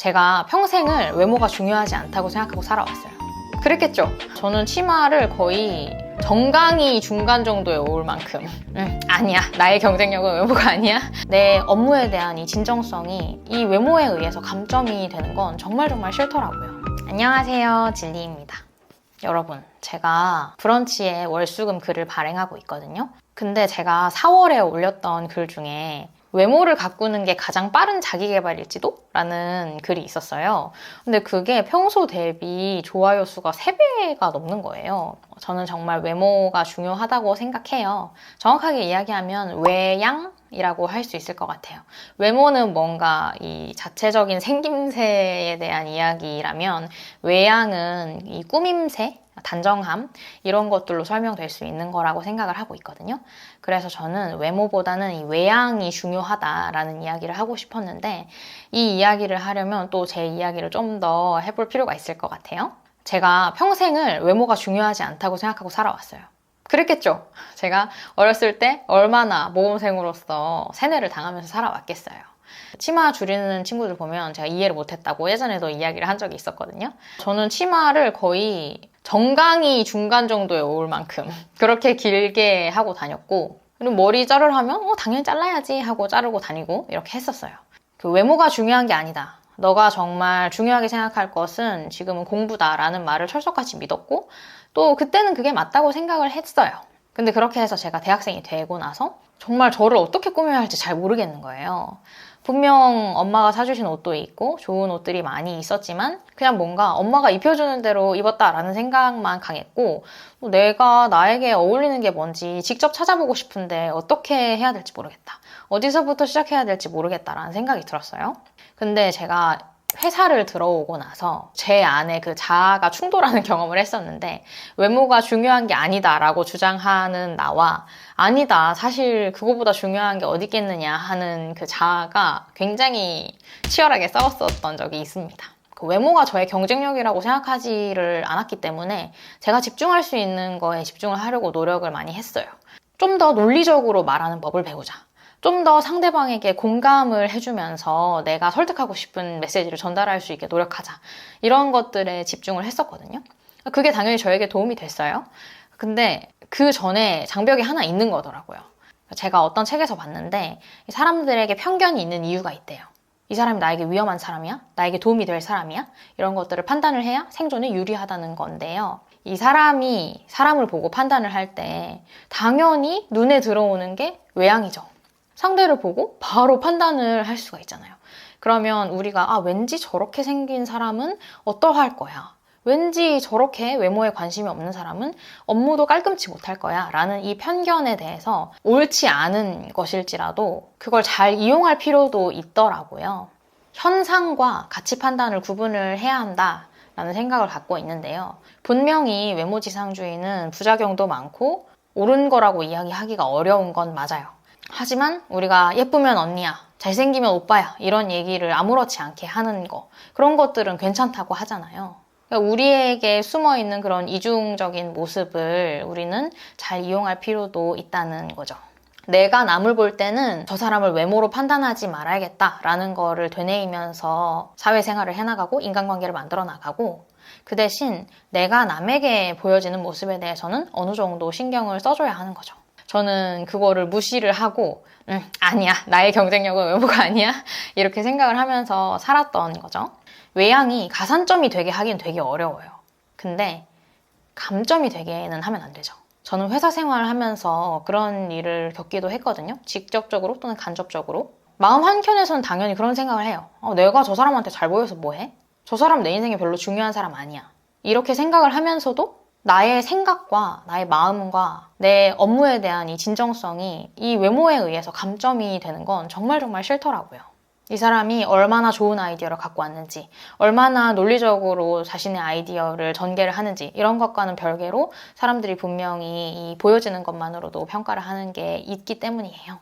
제가 평생을 외모가 중요하지 않다고 생각하고 살아왔어요. 그랬겠죠? 저는 치마를 거의 정강이 중간 정도에 올 만큼. 음, 아니야. 나의 경쟁력은 외모가 아니야. 내 업무에 대한 이 진정성이 이 외모에 의해서 감점이 되는 건 정말 정말 싫더라고요. 안녕하세요. 진리입니다. 여러분 제가 브런치에 월수금 글을 발행하고 있거든요. 근데 제가 4월에 올렸던 글 중에 외모를 가꾸는 게 가장 빠른 자기개발일지도? 라는 글이 있었어요. 근데 그게 평소 대비 좋아요 수가 3배가 넘는 거예요. 저는 정말 외모가 중요하다고 생각해요. 정확하게 이야기하면 외양? 이라고 할 수 있을 것 같아요. 외모는 뭔가 이 자체적인 생김새에 대한 이야기라면 외양은 이 꾸밈새, 단정함 이런 것들로 설명될 수 있는 거라고 생각을 하고 있거든요. 그래서 저는 외모보다는 이 외양이 중요하다라는 이야기를 하고 싶었는데 이 이야기를 하려면 또 제 이야기를 좀 더 해볼 필요가 있을 것 같아요. 제가 평생을 외모가 중요하지 않다고 생각하고 살아왔어요. 그랬겠죠. 제가 어렸을 때 얼마나 모범생으로서 세뇌를 당하면서 살아왔겠어요. 치마 줄이는 친구들 보면 제가 이해를 못했다고 예전에도 이야기를 한 적이 있었거든요. 저는 치마를 거의 정강이 중간 정도에 올 만큼 그렇게 길게 하고 다녔고 그리고 머리 자르려 하면 어, 당연히 잘라야지 하고 자르고 다니고 이렇게 했었어요. 그 외모가 중요한 게 아니다. 너가 정말 중요하게 생각할 것은 지금은 공부다라는 말을 철석같이 믿었고 또 그때는 그게 맞다고 생각을 했어요. 근데 그렇게 해서 제가 대학생이 되고 나서 정말 저를 어떻게 꾸며야 할지 잘 모르겠는 거예요. 분명 엄마가 사주신 옷도 있고 좋은 옷들이 많이 있었지만 그냥 뭔가 엄마가 입혀주는 대로 입었다라는 생각만 강했고 내가 나에게 어울리는 게 뭔지 직접 찾아보고 싶은데 어떻게 해야 될지 모르겠다. 어디서부터 시작해야 될지 모르겠다라는 생각이 들었어요. 근데 제가 회사를 들어오고 나서 제 안에 그 자아가 충돌하는 경험을 했었는데 외모가 중요한 게 아니다라고 주장하는 나와 아니다 사실 그거보다 중요한 게 어디 있겠느냐 하는 그 자아가 굉장히 치열하게 싸웠었던 적이 있습니다. 그 외모가 저의 경쟁력이라고 생각하지를 않았기 때문에 제가 집중할 수 있는 거에 집중을 하려고 노력을 많이 했어요. 좀 더 논리적으로 말하는 법을 배우자. 좀 더 상대방에게 공감을 해주면서 내가 설득하고 싶은 메시지를 전달할 수 있게 노력하자. 이런 것들에 집중을 했었거든요. 그게 당연히 저에게 도움이 됐어요. 근데 그 전에 장벽이 하나 있는 거더라고요. 제가 어떤 책에서 봤는데 사람들에게 편견이 있는 이유가 있대요. 이 사람이 나에게 위험한 사람이야? 나에게 도움이 될 사람이야? 이런 것들을 판단을 해야 생존에 유리하다는 건데요. 이 사람이 사람을 보고 판단을 할 때 당연히 눈에 들어오는 게 외양이죠. 상대를 보고 바로 판단을 할 수가 있잖아요. 그러면 우리가 아 왠지 저렇게 생긴 사람은 어떠할 거야. 왠지 저렇게 외모에 관심이 없는 사람은 업무도 깔끔치 못할 거야 라는 이 편견에 대해서 옳지 않은 것일지라도 그걸 잘 이용할 필요도 있더라고요. 현상과 가치 판단을 구분을 해야 한다 라는 생각을 갖고 있는데요. 분명히 외모지상주의는 부작용도 많고 옳은 거라고 이야기하기가 어려운 건 맞아요. 하지만 우리가 예쁘면 언니야, 잘생기면 오빠야 이런 얘기를 아무렇지 않게 하는 거 그런 것들은 괜찮다고 하잖아요. 그러니까 우리에게 숨어 있는 그런 이중적인 모습을 우리는 잘 이용할 필요도 있다는 거죠. 내가 남을 볼 때는 저 사람을 외모로 판단하지 말아야겠다라는 거를 되뇌이면서 사회생활을 해나가고 인간관계를 만들어 나가고 그 대신 내가 남에게 보여지는 모습에 대해서는 어느 정도 신경을 써줘야 하는 거죠. 저는 그거를 무시를 하고 음, 아니야 나의 경쟁력은 외모가 아니야 이렇게 생각을 하면서 살았던 거죠. 외양이 가산점이 되게 하긴 되게 어려워요. 근데 감점이 되게는 하면 안 되죠. 저는 회사 생활을 하면서 그런 일을 겪기도 했거든요. 직접적으로 또는 간접적으로. 마음 한켠에서는 당연히 그런 생각을 해요. 어, 내가 저 사람한테 잘 보여서 뭐해? 저 사람 내 인생에 별로 중요한 사람 아니야. 이렇게 생각을 하면서도 나의 생각과 나의 마음과 내 업무에 대한 이 진정성이 이 외모에 의해서 감점이 되는 건 정말 정말 싫더라고요. 이 사람이 얼마나 좋은 아이디어를 갖고 왔는지, 얼마나 논리적으로 자신의 아이디어를 전개를 하는지, 이런 것과는 별개로 사람들이 분명히 이 보여지는 것만으로도 평가를 하는 게 있기 때문이에요.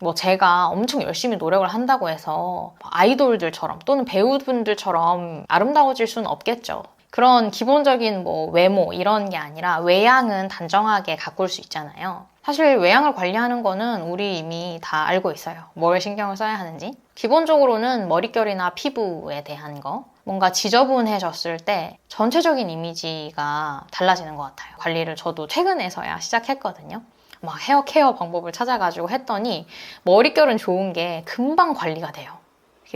뭐 제가 엄청 열심히 노력을 한다고 해서 아이돌들처럼 또는 배우분들처럼 아름다워질 수는 없겠죠. 그런 기본적인 뭐 외모 이런 게 아니라 외양은 단정하게 가꿀 수 있잖아요. 사실 외양을 관리하는 거는 우리 이미 다 알고 있어요. 뭘 신경을 써야 하는지. 기본적으로는 머릿결이나 피부에 대한 거. 뭔가 지저분해졌을 때 전체적인 이미지가 달라지는 것 같아요. 관리를 저도 최근에서야 시작했거든요. 막 헤어 케어 방법을 찾아가지고 했더니 머릿결은 좋은 게 금방 관리가 돼요.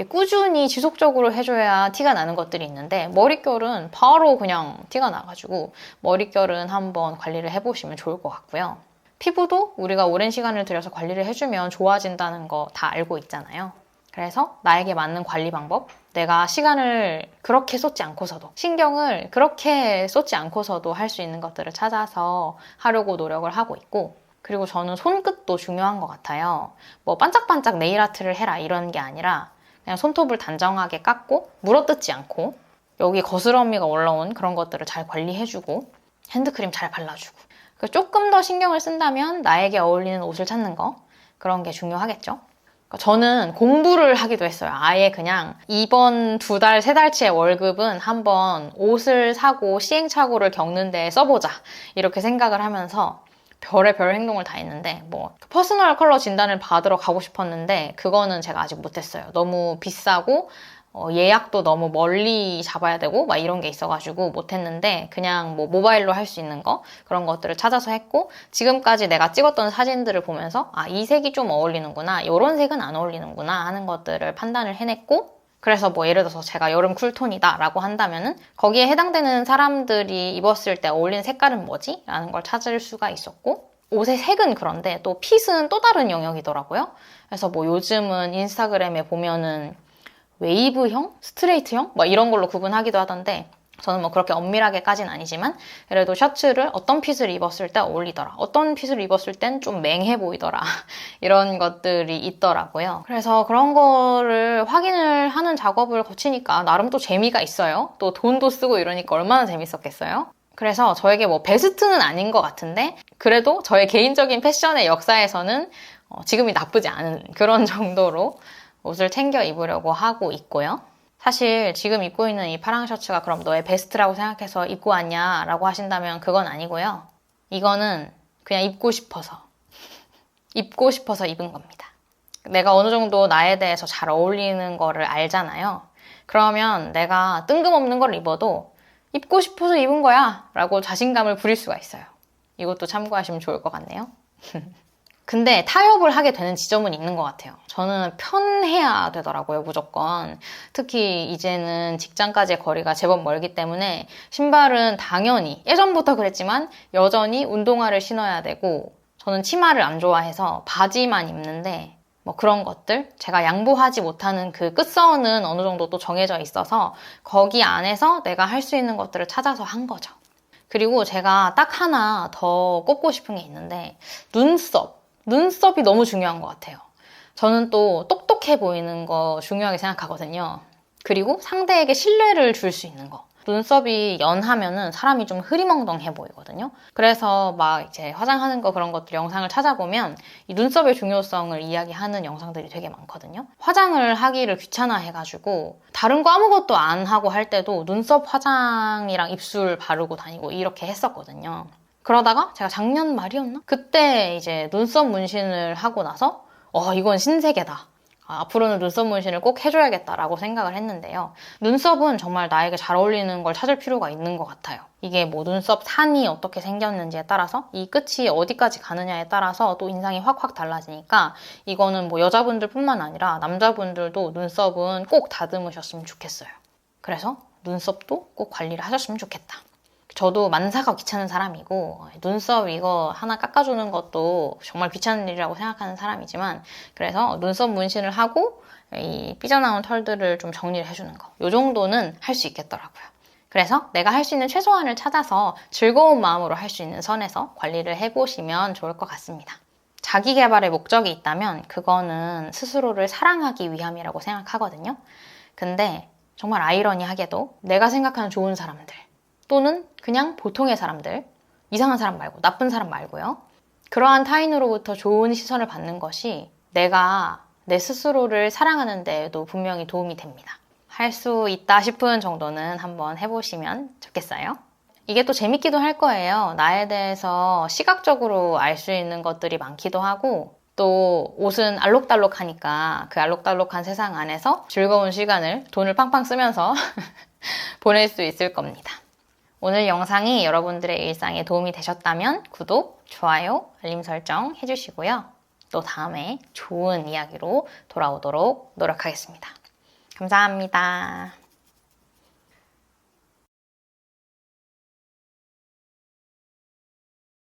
꾸준히 지속적으로 해줘야 티가 나는 것들이 있는데 머릿결은 바로 그냥 티가 나가지고 머릿결은 한번 관리를 해보시면 좋을 것 같고요. 피부도 우리가 오랜 시간을 들여서 관리를 해주면 좋아진다는 거 다 알고 있잖아요. 그래서 나에게 맞는 관리 방법, 내가 시간을 그렇게 쏟지 않고서도, 신경을 그렇게 쏟지 않고서도 할 수 있는 것들을 찾아서 하려고 노력을 하고 있고, 그리고 저는 손끝도 중요한 것 같아요. 뭐 반짝반짝 네일 아트를 해라 이런 게 아니라 그냥 손톱을 단정하게 깎고 물어뜯지 않고 여기 거스러미가 올라온 그런 것들을 잘 관리해주고 핸드크림 잘 발라주고 그 조금 더 신경을 쓴다면 나에게 어울리는 옷을 찾는 거 그런 게 중요하겠죠. 그러니까 저는 공부를 하기도 했어요. 아예 그냥 이번 두 달, 세 달치의 월급은 한번 옷을 사고 시행착오를 겪는 데 써보자. 이렇게 생각을 하면서 별의 별 행동을 다 했는데 뭐 퍼스널 컬러 진단을 받으러 가고 싶었는데 그거는 제가 아직 못했어요. 너무 비싸고 어, 예약도 너무 멀리 잡아야 되고 막 이런 게 있어가지고 못했는데 그냥 뭐 모바일로 할 수 있는 거 그런 것들을 찾아서 했고 지금까지 내가 찍었던 사진들을 보면서 아 이 색이 좀 어울리는구나 이런 색은 안 어울리는구나 하는 것들을 판단을 해냈고 그래서 뭐 예를 들어서 제가 여름 쿨톤이다 라고 한다면은 거기에 해당되는 사람들이 입었을 때 어울리는 색깔은 뭐지? 라는 걸 찾을 수가 있었고 옷의 색은 그런데 또 핏은 또 다른 영역이더라고요. 그래서 뭐 요즘은 인스타그램에 보면은 웨이브형, 스트레이트형 뭐 이런 걸로 구분하기도 하던데 저는 뭐 그렇게 엄밀하게까지는 아니지만 그래도 셔츠를 어떤 핏을 입었을 때 어울리더라. 어떤 핏을 입었을 땐 좀 맹해 보이더라. 이런 것들이 있더라고요. 그래서 그런 거를 확인을 하는 작업을 거치니까 나름 또 재미가 있어요. 또 돈도 쓰고 이러니까 얼마나 재밌었겠어요. 그래서 저에게 뭐 베스트는 아닌 것 같은데 그래도 저의 개인적인 패션의 역사에서는 어, 지금이 나쁘지 않은 그런 정도로 옷을 챙겨 입으려고 하고 있고요. 사실 지금 입고 있는 이 파랑 셔츠가 그럼 너의 베스트라고 생각해서 입고 왔냐 라고 하신다면 그건 아니고요. 이거는 그냥 입고 싶어서 입고 싶어서 입은 겁니다. 내가 어느 정도 나에 대해서 잘 어울리는 거를 알잖아요. 그러면 내가 뜬금없는 걸 입어도 입고 싶어서 입은 거야 라고 자신감을 부릴 수가 있어요. 이것도 참고하시면 좋을 것 같네요. 근데 타협을 하게 되는 지점은 있는 것 같아요. 저는 편해야 되더라고요, 무조건. 특히 이제는 직장까지의 거리가 제법 멀기 때문에 신발은 당연히 예전부터 그랬지만 여전히 운동화를 신어야 되고 저는 치마를 안 좋아해서 바지만 입는데 뭐 그런 것들 제가 양보하지 못하는 그 끝선은 어느 정도 또 정해져 있어서 거기 안에서 내가 할 수 있는 것들을 찾아서 한 거죠. 그리고 제가 딱 하나 더 꼽고 싶은 게 있는데 눈썹 눈썹이 너무 중요한 것 같아요. 저는 또 똑똑해 보이는 거 중요하게 생각하거든요. 그리고 상대에게 신뢰를 줄 수 있는 거. 눈썹이 연하면은 사람이 좀 흐리멍덩해 보이거든요. 그래서 막 이제 화장하는 거 그런 것들 영상을 찾아보면 이 눈썹의 중요성을 이야기하는 영상들이 되게 많거든요. 화장을 하기를 귀찮아 해가지고 다른 거 아무것도 안 하고 할 때도 눈썹 화장이랑 입술 바르고 다니고 이렇게 했었거든요. 그러다가 제가 작년 말이었나? 그때 이제 눈썹 문신을 하고 나서 어 이건 신세계다. 아, 앞으로는 눈썹 문신을 꼭 해줘야겠다라고 생각을 했는데요. 눈썹은 정말 나에게 잘 어울리는 걸 찾을 필요가 있는 것 같아요. 이게 뭐 눈썹 산이 어떻게 생겼는지에 따라서 이 끝이 어디까지 가느냐에 따라서 또 인상이 확확 달라지니까 이거는 뭐 여자분들 뿐만 아니라 남자분들도 눈썹은 꼭 다듬으셨으면 좋겠어요. 그래서 눈썹도 꼭 관리를 하셨으면 좋겠다. 저도 만사가 귀찮은 사람이고 눈썹 이거 하나 깎아주는 것도 정말 귀찮은 일이라고 생각하는 사람이지만 그래서 눈썹 문신을 하고 이 삐져나온 털들을 좀 정리를 해주는 거. 이 정도는 할 수 있겠더라고요. 그래서 내가 할 수 있는 최소한을 찾아서 즐거운 마음으로 할 수 있는 선에서 관리를 해보시면 좋을 것 같습니다. 자기 개발의 목적이 있다면 그거는 스스로를 사랑하기 위함이라고 생각하거든요. 근데 정말 아이러니하게도 내가 생각하는 좋은 사람들, 또는 그냥 보통의 사람들, 이상한 사람 말고, 나쁜 사람 말고요. 그러한 타인으로부터 좋은 시선을 받는 것이 내가 내 스스로를 사랑하는 데에도 분명히 도움이 됩니다. 할 수 있다 싶은 정도는 한번 해보시면 좋겠어요. 이게 또 재밌기도 할 거예요. 나에 대해서 시각적으로 알 수 있는 것들이 많기도 하고, 또 옷은 알록달록하니까 그 알록달록한 세상 안에서 즐거운 시간을 돈을 팡팡 쓰면서 보낼 수 있을 겁니다. 오늘 영상이 여러분들의 일상에 도움이 되셨다면 구독, 좋아요, 알림 설정 해주시고요. 또 다음에 좋은 이야기로 돌아오도록 노력하겠습니다. 감사합니다.